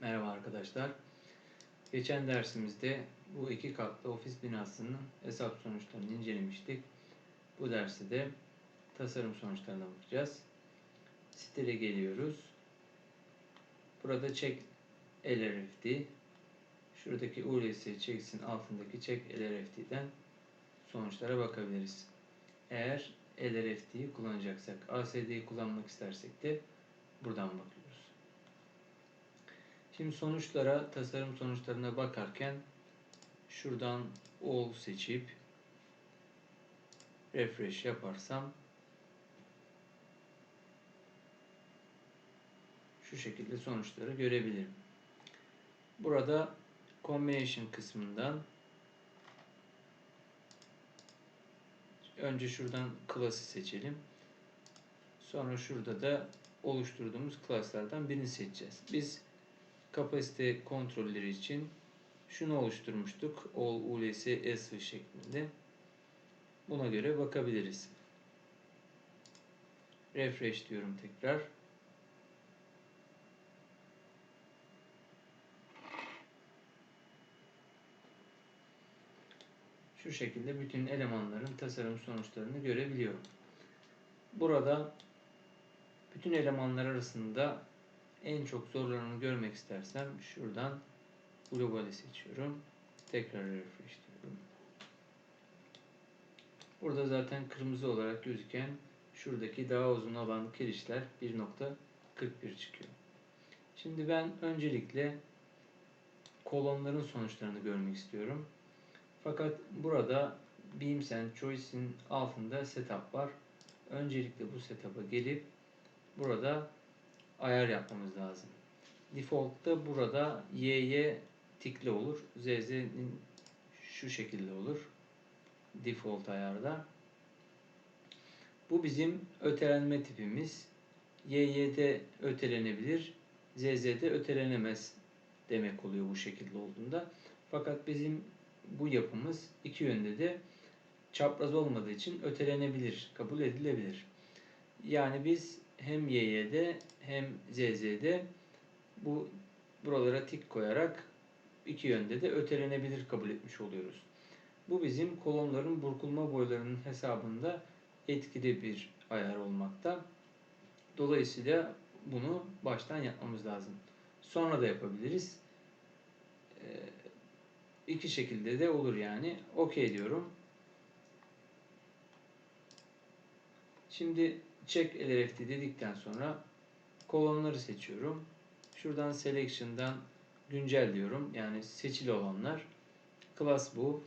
Merhaba arkadaşlar. Geçen dersimizde bu iki katlı ofis binasının hesap sonuçlarını incelemiştik. Bu derste de tasarım sonuçlarına bakacağız. Sitele geliyoruz. Burada çek LRFD. Şuradaki ULS çeksin altındaki çek LRFD'den sonuçlara bakabiliriz. Eğer LRFD'yi kullanacaksak, ASD'yi kullanmak istersek de buradan bakıyoruz. Şimdi sonuçlara, tasarım sonuçlarına bakarken şuradan all seçip refresh yaparsam şu şekilde sonuçları görebilirim. Burada combination kısmından önce şuradan class'ı seçelim. Sonra şurada da oluşturduğumuz klaslardan birini seçeceğiz. Biz kapasite kontrolleri için şunu oluşturmuştuk. All ULS S şeklinde. Buna göre bakabiliriz. Refresh diyorum tekrar. Şu şekilde bütün elemanların tasarım sonuçlarını görebiliyorum. Burada bütün elemanlar arasında en çok zorlananı görmek istersem şuradan globali seçiyorum. Tekrar refresh diyorum. Burada zaten kırmızı olarak gözüken şuradaki daha uzun olan kirişler 1.41 çıkıyor. Şimdi ben öncelikle kolonların sonuçlarını görmek istiyorum. Fakat burada Beams Choice'in altında setup var. Öncelikle bu setup'a gelip burada ayar yapmamız lazım. Default'ta burada y'ye tikli olur. ZZ'nin şu şekilde olur. Default ayarda. Bu bizim ötelenme tipimiz. YY'de ötelenebilir. ZZ'de ötelenemez demek oluyor bu şekilde olduğunda. Fakat bizim bu yapımız iki yönde de çapraz olmadığı için ötelenebilir, kabul edilebilir. Yani biz hem YY'de hem ZZ'de bu buralara tik koyarak iki yönde de ötelenebilir kabul etmiş oluyoruz. Bu bizim kolonların burkulma boylarının hesabında etkili bir ayar olmakta. Dolayısıyla bunu baştan yapmamız lazım. Sonra da yapabiliriz. Ee, iki şekilde de olur yani. OK diyorum. Şimdi check LRFT dedikten sonra kolonları seçiyorum. Şuradan selection'dan güncel diyorum. Yani seçili olanlar. Class bu.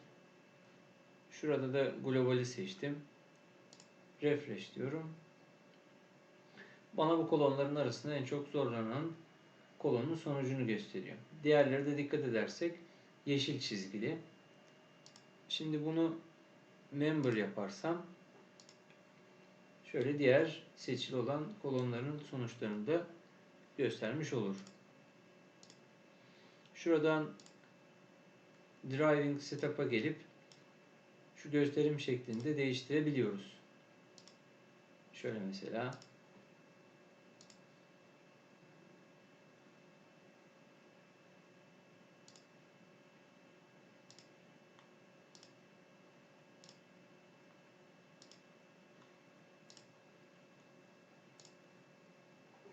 Şurada da globali seçtim. Refresh diyorum. Bana bu kolonların arasında en çok zorlanan kolonun sonucunu gösteriyor. Diğerleri de dikkat edersek yeşil çizgili. Şimdi bunu member yaparsam şöyle diğer seçili olan kolonların sonuçlarını da göstermiş olur. Şuradan driving setup'a gelip şu gösterim şeklinde değiştirebiliyoruz. Şöyle mesela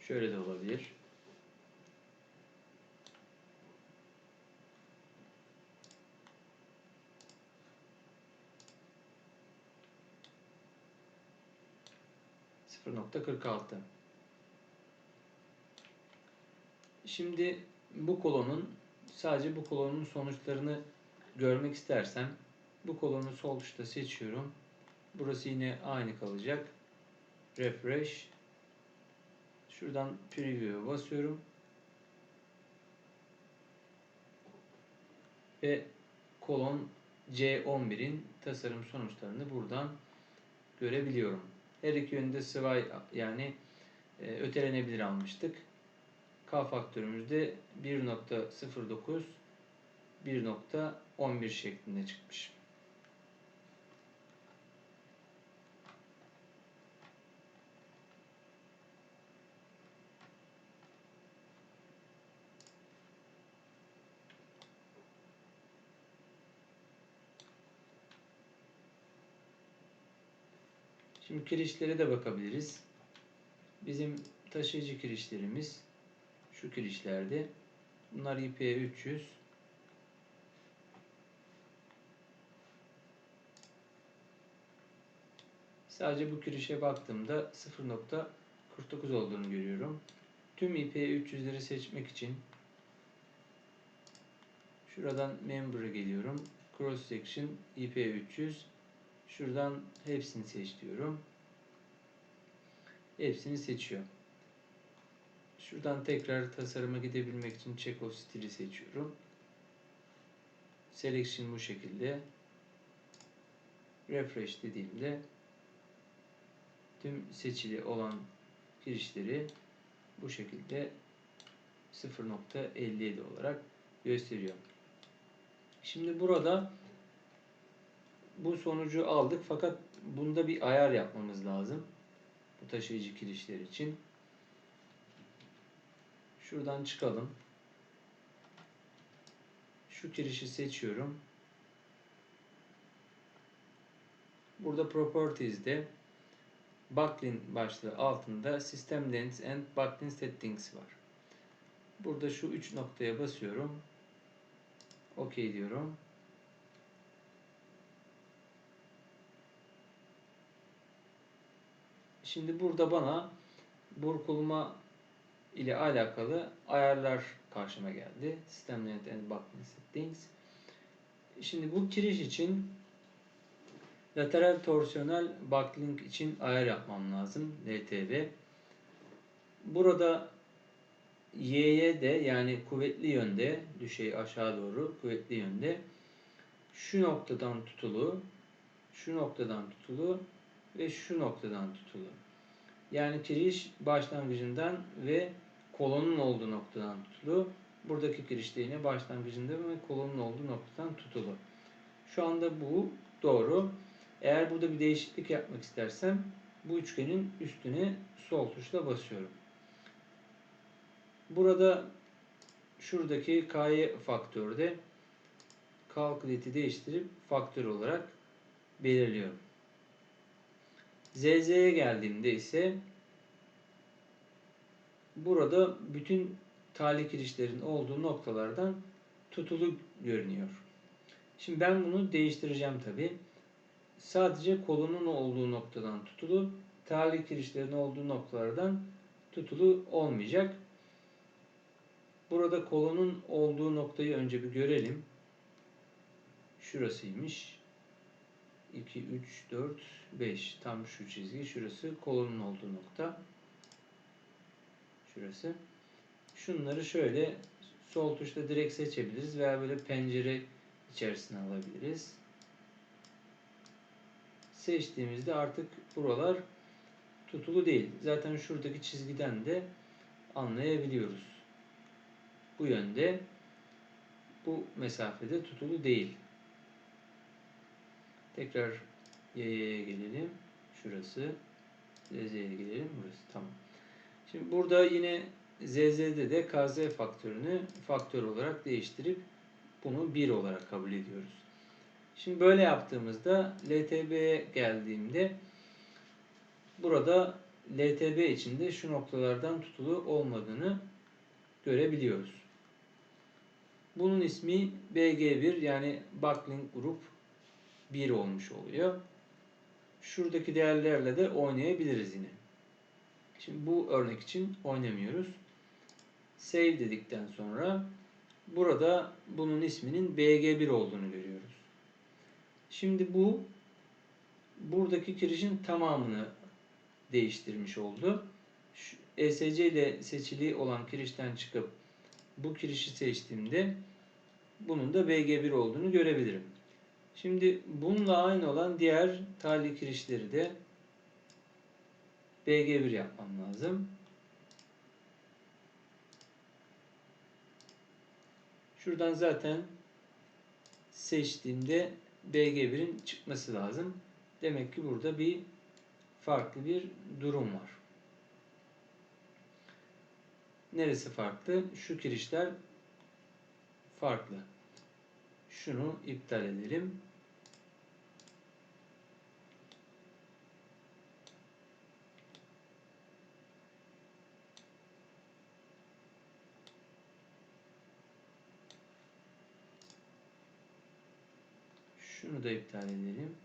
Şöyle de olabilir. %0.46 Şimdi bu kolonun sadece bu kolonun sonuçlarını görmek istersem bu kolonu sol tuşta seçiyorum. Burası yine aynı kalacak. Refresh Şuradan preview'e basıyorum. Ve kolon C11'in tasarım sonuçlarını buradan görebiliyorum. Her iki yönde sıvay yani e, ötelenebilir almıştık. K faktörümüz de 1.09 1.11 şeklinde çıkmış. Şimdi kirişlere de bakabiliriz. Bizim taşıyıcı kirişlerimiz şu kirişlerde. Bunlar IP300. Sadece bu kirişe baktığımda 0.49 olduğunu görüyorum. Tüm IP300'leri seçmek için şuradan member'a geliyorum. Cross section IP300 şuradan hepsini seç diyorum. Hepsini seçiyor. Şuradan tekrar tasarıma gidebilmek için check stili seçiyorum. Selection bu şekilde. Refresh dediğimde tüm seçili olan girişleri bu şekilde 0.57 olarak gösteriyor. Şimdi burada bu sonucu aldık fakat bunda bir ayar yapmamız lazım. Taşıyıcı kirişler için. Şuradan çıkalım. Şu kirişi seçiyorum. Burada Properties'de Backlink başlığı altında System Length and Backlink Settings var. Burada şu üç noktaya basıyorum. OK diyorum. Şimdi burada bana burkulma ile alakalı ayarlar karşıma geldi. System Length and Backlink Settings. Şimdi bu kiriş için lateral torsiyonel backlink için ayar yapmam lazım. LTV. Burada Y'ye de yani kuvvetli yönde düşey aşağı doğru kuvvetli yönde şu noktadan tutulu şu noktadan tutulu ve şu noktadan tutulu. Yani kiriş başlangıcından ve kolonun olduğu noktadan tutulu. Buradaki kiriş de yine başlangıcında ve kolonun olduğu noktadan tutulu. Şu anda bu doğru. Eğer burada bir değişiklik yapmak istersem bu üçgenin üstüne sol tuşla basıyorum. Burada şuradaki K'ye faktörde calculate'i değiştirip faktör olarak belirliyorum. ZZ'ye geldiğimde ise burada bütün tali kirişlerin olduğu noktalardan tutulu görünüyor. Şimdi ben bunu değiştireceğim tabi. Sadece kolunun olduğu noktadan tutulu, tali kirişlerin olduğu noktalardan tutulu olmayacak. Burada kolonun olduğu noktayı önce bir görelim. Şurasıymış. 2, 3, 4, 5. Tam şu çizgi. Şurası kolonun olduğu nokta. Şurası. Şunları şöyle sol tuşla direkt seçebiliriz veya böyle pencere içerisine alabiliriz. Seçtiğimizde artık buralar tutulu değil. Zaten şuradaki çizgiden de anlayabiliyoruz. Bu yönde bu mesafede tutulu değil. Tekrar y'ye gelelim. Şurası. ZZ'ye gelelim. Burası. Tamam. Şimdi burada yine ZZ'de de KZ faktörünü faktör olarak değiştirip bunu 1 olarak kabul ediyoruz. Şimdi böyle yaptığımızda LTB'ye geldiğimde burada LTB içinde şu noktalardan tutulu olmadığını görebiliyoruz. Bunun ismi BG1 yani Backlink Group 1 olmuş oluyor. Şuradaki değerlerle de oynayabiliriz yine. Şimdi bu örnek için oynamıyoruz. Save dedikten sonra burada bunun isminin BG1 olduğunu görüyoruz. Şimdi bu buradaki kirişin tamamını değiştirmiş oldu. Şu ESC ile seçili olan kirişten çıkıp bu kirişi seçtiğimde bunun da BG1 olduğunu görebilirim. Şimdi bununla aynı olan diğer tali kirişleri de BG1 yapmam lazım. Şuradan zaten seçtiğimde BG1'in çıkması lazım. Demek ki burada bir farklı bir durum var. Neresi farklı? Şu kirişler farklı. Şunu iptal edelim. Şunu da iptal edelim.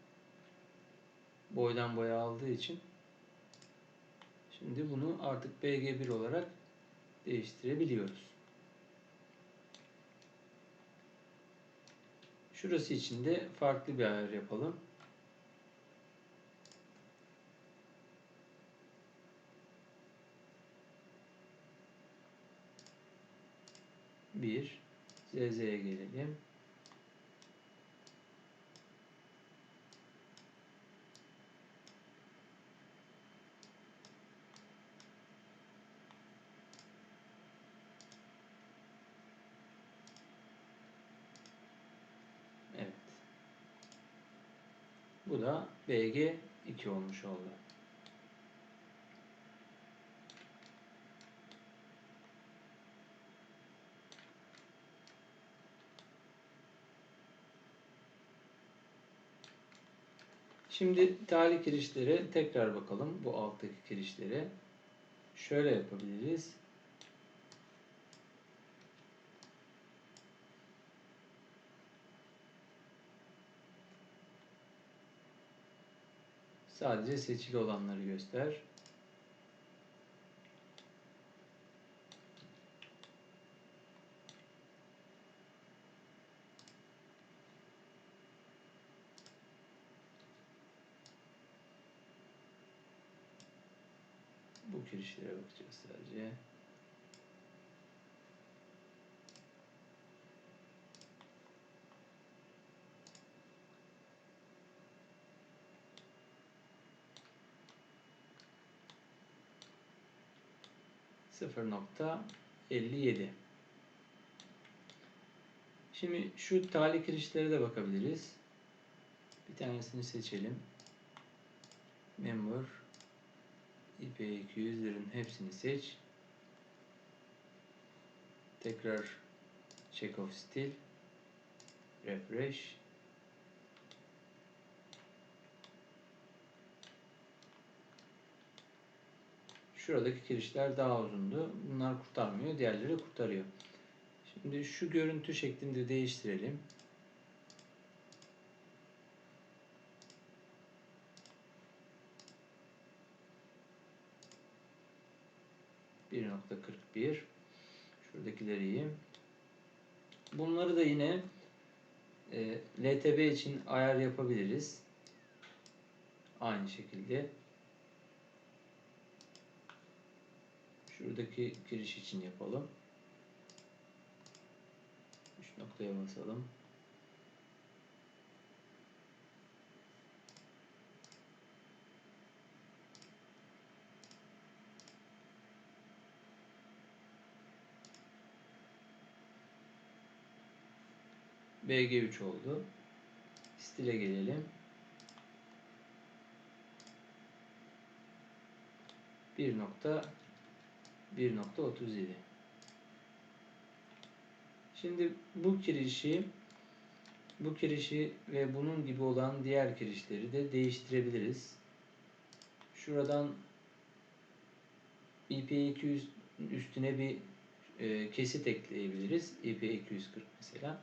Boydan boya aldığı için. Şimdi bunu artık BG1 olarak değiştirebiliyoruz. Şurası için de farklı bir ayar yapalım. Bir ZZ'ye gelelim. Evet. Bu da BG 2 olmuş oldu. Şimdi tali kirişlere tekrar bakalım. Bu alttaki kirişlere. Şöyle yapabiliriz. Sadece seçili olanları göster. Bu kirişlere bakacağız sadece. Sıfır nokta 57. Şimdi şu tali kirişlere de bakabiliriz. Bir tanesini seçelim. Member IP200'lerin hepsini seç. Tekrar check of stil. Refresh. Şuradaki kirişler daha uzundu. Bunlar kurtarmıyor. Diğerleri kurtarıyor. Şimdi şu görüntü şeklinde değiştirelim. Bir nokta 41. Şuradakileri iyi. Bunları da yine e, LTB için ayar yapabiliriz. Aynı şekilde. Şuradaki giriş için yapalım. 3 noktaya basalım. BG3 oldu. Stile gelelim. 1 nokta 1.37 Şimdi bu kirişi bu kirişi ve bunun gibi olan diğer kirişleri de değiştirebiliriz. Şuradan IP200 üstüne bir e, kesit ekleyebiliriz. IP240 mesela.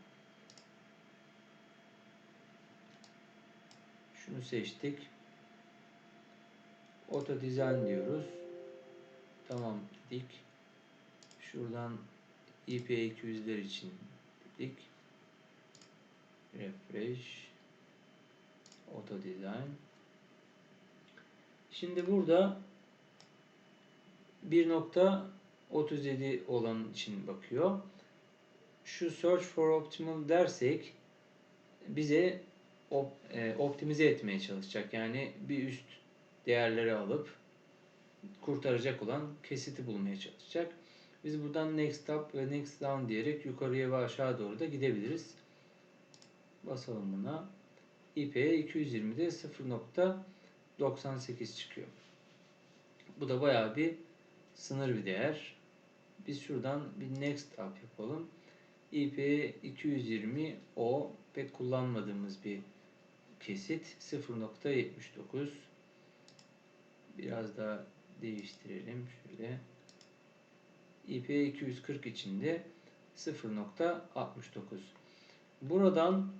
Şunu seçtik. Auto Design diyoruz. Tamam dedik. Şuradan IP200'ler için dedik. Refresh. Auto Design. Şimdi burada 1.37 olan için bakıyor. Şu Search for Optimal dersek bize op, e, optimize etmeye çalışacak. Yani bir üst değerleri alıp kurtaracak olan kesiti bulmaya çalışacak. Biz buradan next up ve next down diyerek yukarıya ve aşağı doğru da gidebiliriz. Basalım buna. IP'ye 220'de 0.98 çıkıyor. Bu da bayağı bir sınır bir değer. Biz şuradan bir next up yapalım. IP 220 o pek kullanmadığımız bir kesit 0.79 biraz daha değiştirelim şöyle IP 240 içinde 0.69 buradan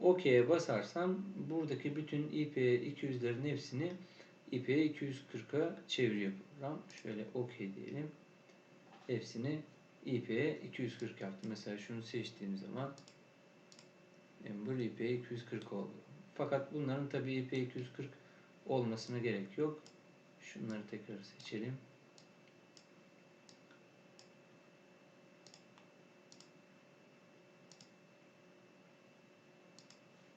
OK'ye basarsam buradaki bütün IP200'lerin hepsini IP240'a çeviriyor program. Şöyle OK diyelim. Hepsini IP'ye 240 yaptı. Mesela şunu seçtiğim zaman Ember IP'ye 240 oldu. Fakat bunların tabii IP'ye 240 olmasına gerek yok. Şunları tekrar seçelim.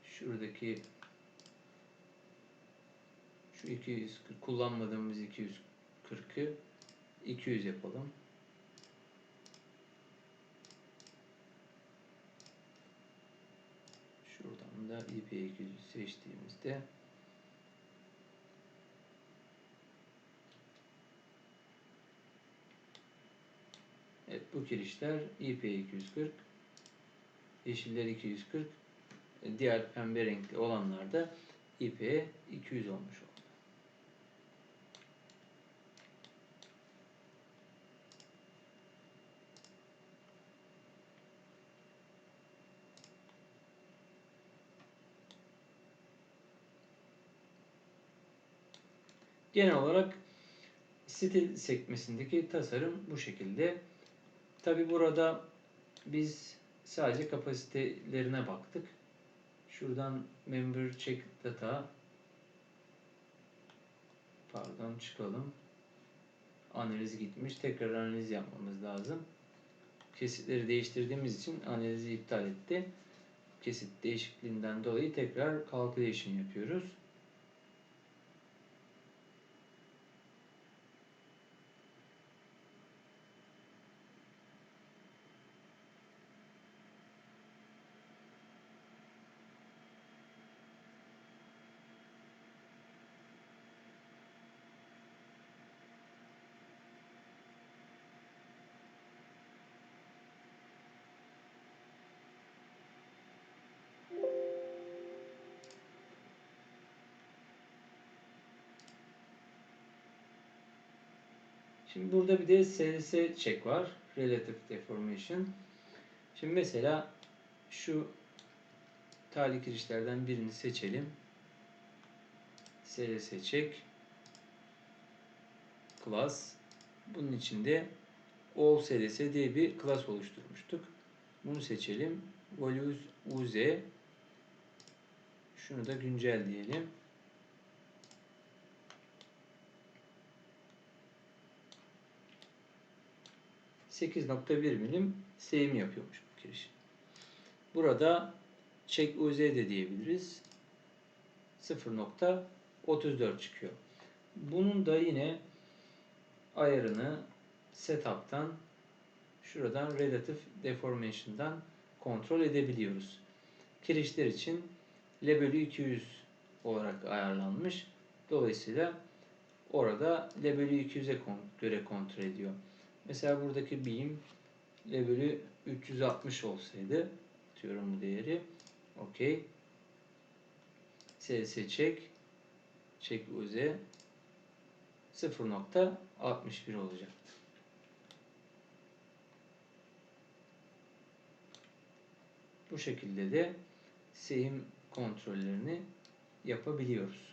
Şuradaki şu 240 kullanmadığımız 240'ı 200 yapalım. Şuradan da IP200 seçtiğimizde Evet bu kirişler IP240 yeşiller 240 diğer pembe renkli olanlar da IP 200 olmuş oldu. Genel olarak stil sekmesindeki tasarım bu şekilde. Tabi burada biz sadece kapasitelerine baktık. Şuradan member check data pardon çıkalım. Analiz gitmiş. Tekrar analiz yapmamız lazım. Kesitleri değiştirdiğimiz için analizi iptal etti. Kesit değişikliğinden dolayı tekrar calculation yapıyoruz. Şimdi burada bir de SLS check var. Relative Deformation. Şimdi mesela şu tali kirişlerden birini seçelim. SLS check class. Bunun içinde all SLS diye bir class oluşturmuştuk. Bunu seçelim. Values UZ şunu da güncel diyelim. 8.1 milim seyim yapıyormuş bu kiriş. Burada check UZ de diyebiliriz. 0.34 çıkıyor. Bunun da yine ayarını setup'tan şuradan relative deformation'dan kontrol edebiliyoruz. Kirişler için L bölü 200 olarak ayarlanmış. Dolayısıyla orada L bölü 200'e göre kontrol ediyor. Mesela buradaki beam L bölü 360 olsaydı diyorum bu değeri. Okey. SS çek. Çek UZ 0.61 olacak. Bu şekilde de seyim kontrollerini yapabiliyoruz.